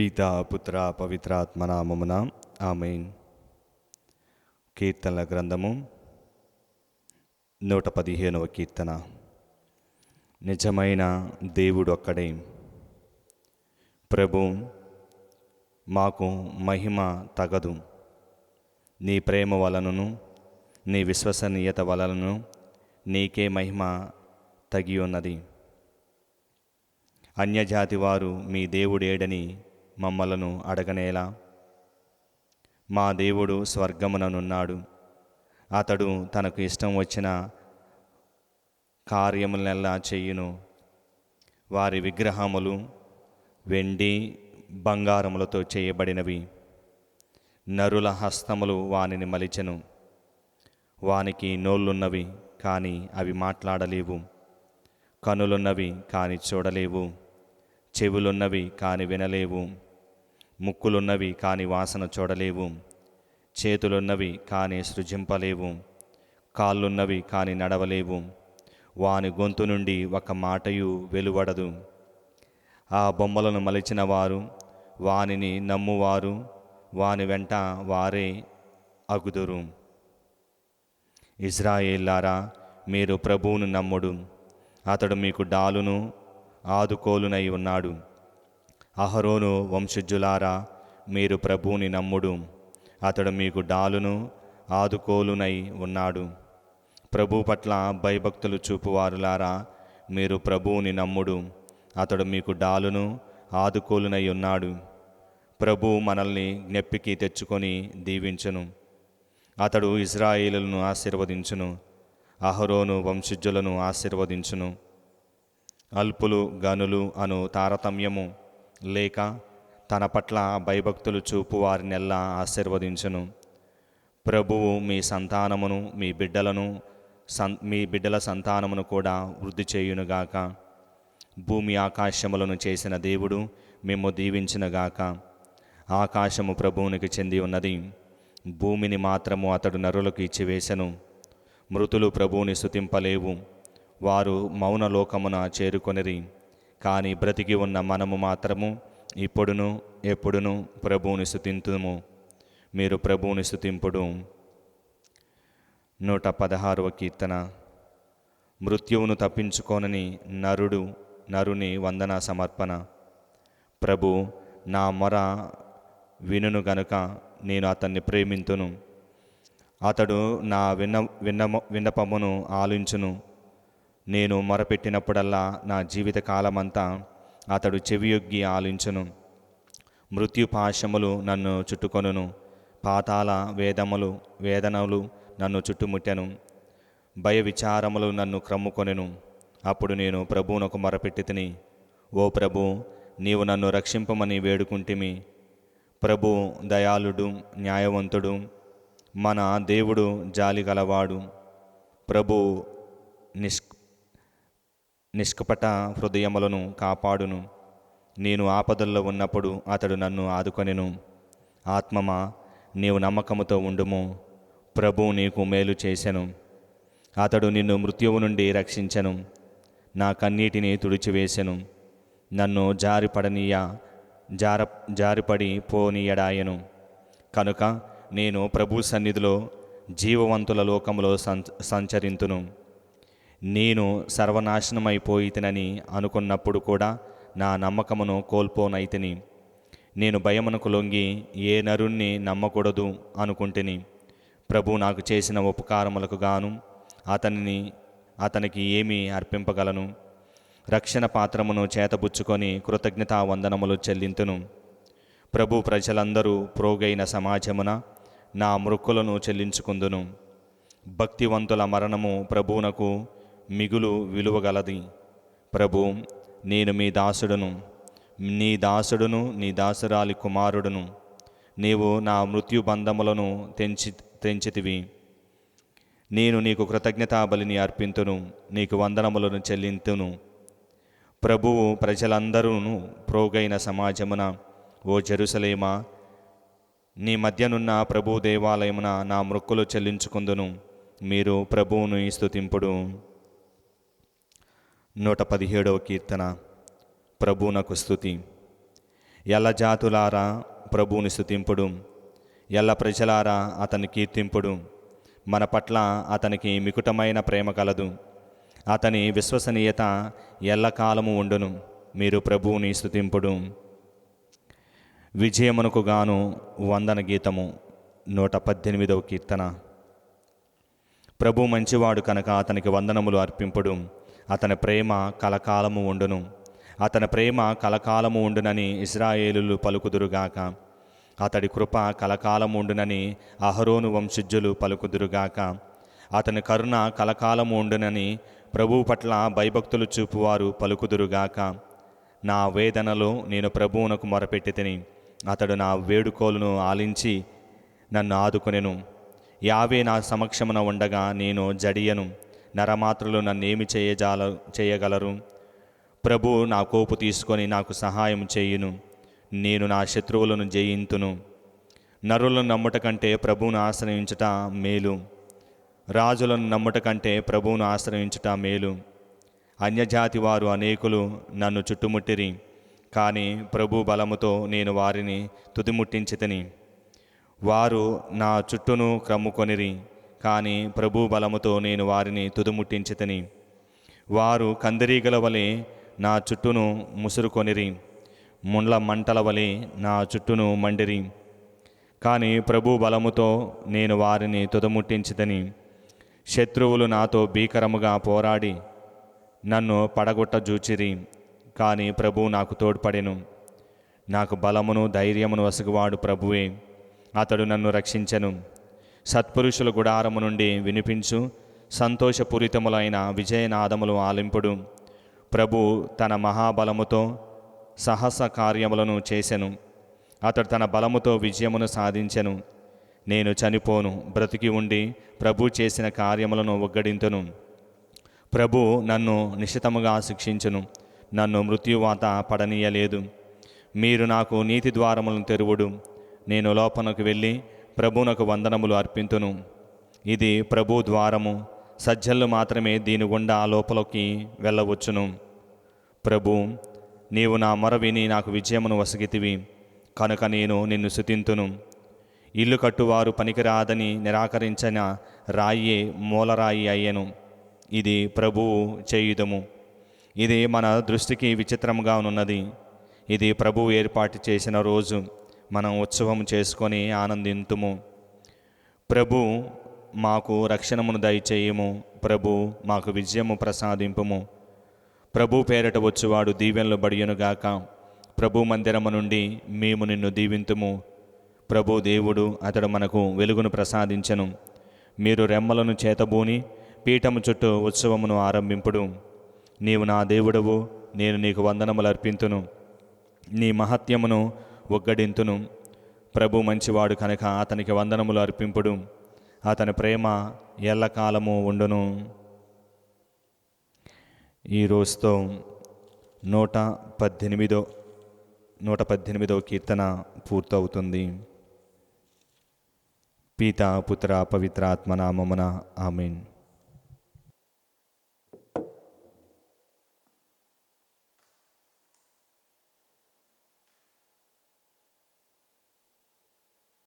పిత పుత్ర పవిత్రాత్మ నామమున ఆమెన్. కీర్తనల గ్రంథము నూట పదిహేనవ కీర్తన. నిజమైన దేవుడు ఒక్కడే. ప్రభు మాకు మహిమ తగదు. నీ ప్రేమ వలనను నీ విశ్వసనీయత వలనను నీకే మహిమ తగి ఉన్నది అన్యజాతి వారు మీ దేవుడేడని మమ్మలను అడగనేలా. మా దేవుడు స్వర్గముననున్నాడు. అతడు తనకు ఇష్టం వచ్చిన కార్యములనెల్లా చెయ్యును వారి విగ్రహములు వెండి బంగారములతో చేయబడినవి. నరుల హస్తములు వానిని మలిచెను. వానికి నోళ్ళున్నవి కానీ అవి మాట్లాడలేవు. కనులున్నవి కానీ చూడలేవు. చెవులున్నవి కానీ వినలేవు. ముక్కులున్నవి కాని వాసన చూడలేవు. చేతులున్నవి కాని సృజింపలేవు. కాళ్ళున్నవి కాని నడవలేవు. వాని గొంతు నుండి ఒక మాటయు వెలువడదు. ఆ బొమ్మలను మలిచిన వారు వానిని నమ్మువారు వాని వెంట వారే అగుదురు. ఇజ్రాయేల్లారా మీరు ప్రభువును నమ్ముడు. అతడు మీకు డాలును ఆదుకోలునై ఉన్నాడు. అహరోను వంశజులారా మీరు ప్రభువుని నమ్ముడు. అతడు మీకు డాలును ఆదుకోలునై ఉన్నాడు. ప్రభు పట్ల భయభక్తులు చూపువారులారా మీరు ప్రభువుని నమ్ముడు. అతడు మీకు డాలును ఆదుకోలునై ఉన్నాడు. ప్రభు మనల్ని జ్ఞప్పికి తెచ్చుకొని దీవించును. అతడు ఇజ్రాయిలను ఆశీర్వదించును. అహరోను వంశజులను ఆశీర్వదించును. అల్పులు గనులు అను తారతమ్యము లేక తన పట్ల భయభక్తులు చూపు వారినెల్లా ఆశీర్వదించును. ప్రభువు మీ సంతానమును మీ బిడ్డలను సన్ మీ బిడ్డల సంతానమును కూడా వృద్ధి చేయునుగాక. భూమి ఆకాశములను చేసిన దేవుడు మేము దీవించినగాక. ఆకాశము ప్రభువునికి చెంది ఉన్నది. భూమిని మాత్రము అతడు నరులకు ఇచ్చివేశను మృతులు ప్రభువుని స్తుతింపలేవు. వారు మౌనలోకమున చేరుకొనిరి. కానీ బ్రతికి ఉన్న మనము మాత్రము ఇప్పుడును ఎప్పుడును ప్రభువుని స్తుతింతుము మీరు ప్రభువుని స్తుతింపుడు నూట పదహారవ కీర్తన. మృత్యువును తప్పించుకోనని నరుడు నరుని వందన సమర్పణ. ప్రభు నా మొర వినును గనుక నేను అతన్ని ప్రేమింతును. అతడు నా విన్న విన్నమ విన్నపమును ఆలించును. నేను మొరపెట్టినప్పుడల్లా నా జీవిత కాలమంతా అతడు చెవియొగ్గి ఆలించును. మృత్యుపాశములు నన్ను చుట్టుకొనును. పాతాల వేదములు వేదనలు నన్ను చుట్టుముట్టెను. భయ విచారములు నన్ను క్రమ్ముకొనెను. అప్పుడు నేను ప్రభువునకు మొరపెట్టి తిని ఓ ప్రభు నీవు నన్ను రక్షింపమని వేడుకుంటిమి. ప్రభు దయాళుడు న్యాయవంతుడు మన దేవుడు జాలి గలవాడు ప్రభు నిష్ నిష్కపట హృదయములను కాపాడును. నేను ఆపదల్లో ఉన్నప్పుడు అతడు నన్ను ఆదుకొనెను. ఆత్మమా నీవు నమ్మకముతో ఉండుము. ప్రభు నీకు మేలు చేసెను. అతడు నిన్ను మృత్యువు నుండి రక్షించెను. నా కన్నీటిని తుడిచివేసెను. నన్ను జారిపడనీయ జార జారిపడి పోనీయడాయను. కనుక నేను ప్రభు సన్నిధిలో జీవవంతుల లోకములో సంచ సంచరింతును. నేను సర్వనాశనమైపోయితనని అనుకున్నప్పుడు కూడా నా నమ్మకమును కోల్పోనైతిని. నేను భయమునకు లొంగి ఏ నరుణ్ణి నమ్మకూడదు అనుకుంటుని. ప్రభు నాకు చేసిన ఉపకారములకు గాను అతనిని అతనికి ఏమి అర్పింపగలను. రక్షణ పాత్రమును చేతబుచ్చుకొని కృతజ్ఞతా వందనములు చెల్లింతును. ప్రభు ప్రజలందరూ ప్రోగైన సమాజమున నా మృక్కులను చెల్లించుకుందును. భక్తివంతుల మరణము ప్రభువునకు మిగులు విలువగలది. ప్రభు నేను మీ దాసుడును. నీ దాసుడును నీ దాసురాలి కుమారుడును. నీవు నా మృత్యుబంధములను తెంచి తెంచితివి. నేను నీకు కృతజ్ఞతాబలిని అర్పింతును నీకు వందనములను చెల్లింతును. ప్రభువు ప్రజలందరూను ప్రోగైన సమాజమున ఓ జెరుసలేమా నీ మధ్యనున్న ప్రభు దేవాలయమున నా మృక్కులు చెల్లించుకుందును. మీరు ప్రభువును స్థుతింపుడు. నూట పదిహేడవ కీర్తన. ప్రభువునకు స్థుతి ఎల్ల జాతులారా ప్రభువుని స్థుతింపుడు ఎల్ల ప్రజలారా అతని కీర్తింపుడు. మన పట్ల అతనికి మికుటమైన ప్రేమ కలదు. అతని విశ్వసనీయత ఎల్లకాలము ఉండును. మీరు ప్రభువుని స్థుతింపుడు విజయమునకు గాను వందన గీతము. నూట పద్దెనిమిదవ కీర్తన. ప్రభు మంచివాడు కనుక అతనికి వందనములు అర్పింపుడు. అతని ప్రేమ కలకాలము ఉండును. అతని ప్రేమ కలకాలము ఉండునని ఇస్రాయేలులు పలుకుదురుగాక. అతడి కృప కలకాలము ఉండునని అహరోను వంశజులు పలుకుదురుగాక. అతని కరుణ కలకాలము ఉండునని ప్రభువు పట్ల భయభక్తులు చూపువారు పలుకుదురుగాక. నా వేదనలో నేను ప్రభువునకు మొరపెట్టి తిని అతడు నా వేడుకోలును ఆలించి నన్ను ఆదుకొనెను. యావే నా సమక్షమున ఉండగా నేను జడియను. నరమాత్రులు నన్నేమి చేయజాల చేయగలరు? ప్రభు నా కోపు తీసుకొని నాకు సహాయం చేయును. నేను నా శత్రువులను జయింతును. నరులను నమ్ముట కంటే ప్రభువును ఆశ్రయించుట మేలు. రాజులను నమ్ముట కంటే ప్రభువును ఆశ్రయించుట మేలు. అన్యజాతి వారు అనేకులు నన్ను చుట్టుముట్టిరి కానీ ప్రభు బలముతో నేను వారిని తుదిముట్టించితిని. వారు నా చుట్టూను క్రమ్ముకొనిరి. కానీ ప్రభు బలముతో నేను వారిని తుదుముట్టించితని. వారు కందిరీగల వలె నా చుట్టూను ముసురుకొనిరి. ముండ్ల మంటల వలె నా చుట్టూను మండిరి. కానీ ప్రభు బలముతో నేను వారిని తుదముట్టించిదని శత్రువులు నాతో భీకరముగా పోరాడి నన్ను పడగొట్ట జూచిరి. కానీ ప్రభు నాకు తోడ్పడెను. నాకు బలమును ధైర్యమును వసుగువాడు ప్రభువే. అతడు నన్ను రక్షించెను. సత్పురుషుల గుడారము నుండి వినిపించు. సంతోషపూరితములైన విజయనాదములు ఆలింపుడు. ప్రభు తన మహాబలముతో సహస కార్యములను చేసెను. అతడు తన బలముతో విజయమును సాధించెను. నేను చనిపోను బ్రతికి ఉండి ప్రభు చేసిన కార్యములను ఒగ్గడింతును. ప్రభు నన్ను నిశితముగా శిక్షించును. నన్ను మృత్యువాత పడనీయలేదు. మీరు నాకు నీతి ద్వారములను తెరువుడు. నేను లోపనకు వెళ్ళి ప్రభునకు వందనములు అర్పింతును. ఇది ప్రభు ద్వారము. సజ్జలు మాత్రమే దీని గుండా లోపలికి వెళ్ళవచ్చును. ప్రభు నీవు నా మొర విని నాకు విజయమును వసగితివి. కనుక నేను నిన్ను శుతింతును ఇల్లు కట్టువారు పనికిరాదని నిరాకరించిన రాయే మూలరాయి అయ్యను. ఇది ప్రభువు చేయుదము. ఇది మన దృష్టికి విచిత్రముగా ఉన్నది ఇది ప్రభువు ఏర్పాటు చేసిన రోజు. మనం ఉత్సవం చేసుకొని ఆనందింతుము. ప్రభు మాకు రక్షణమును దయచేయము. ప్రభు మాకు విజయము ప్రసాదింపుము. ప్రభు పేరట వచ్చువాడు దీవెనలు బడియనుగాక. ప్రభు మందిరము నుండి మేము నిన్ను దీవింతుము. ప్రభు దేవుడు అతడు మనకు వెలుగును ప్రసాదించెను. మీరు రెమ్మలను చేతబూని పీఠము చుట్టూ ఉత్సవమును ఆరంభింపుడు. నీవు నా దేవుడవు నేను నీకు వందనములు అర్పింతును. నీ మహత్యమును ఒగ్గడింతును. ప్రభు మంచివాడు కనుక అతనికి వందనములు అర్పింపుడు. అతని ప్రేమ ఎల్లకాలము ఉండును. ఈ రోజుతో నూట పద్దెనిమిదో నూట పద్దెనిమిదో కీర్తన పూర్తవుతుంది. పీత పుత్ర పవిత్ర ఆత్మనామమున ఆమెన్.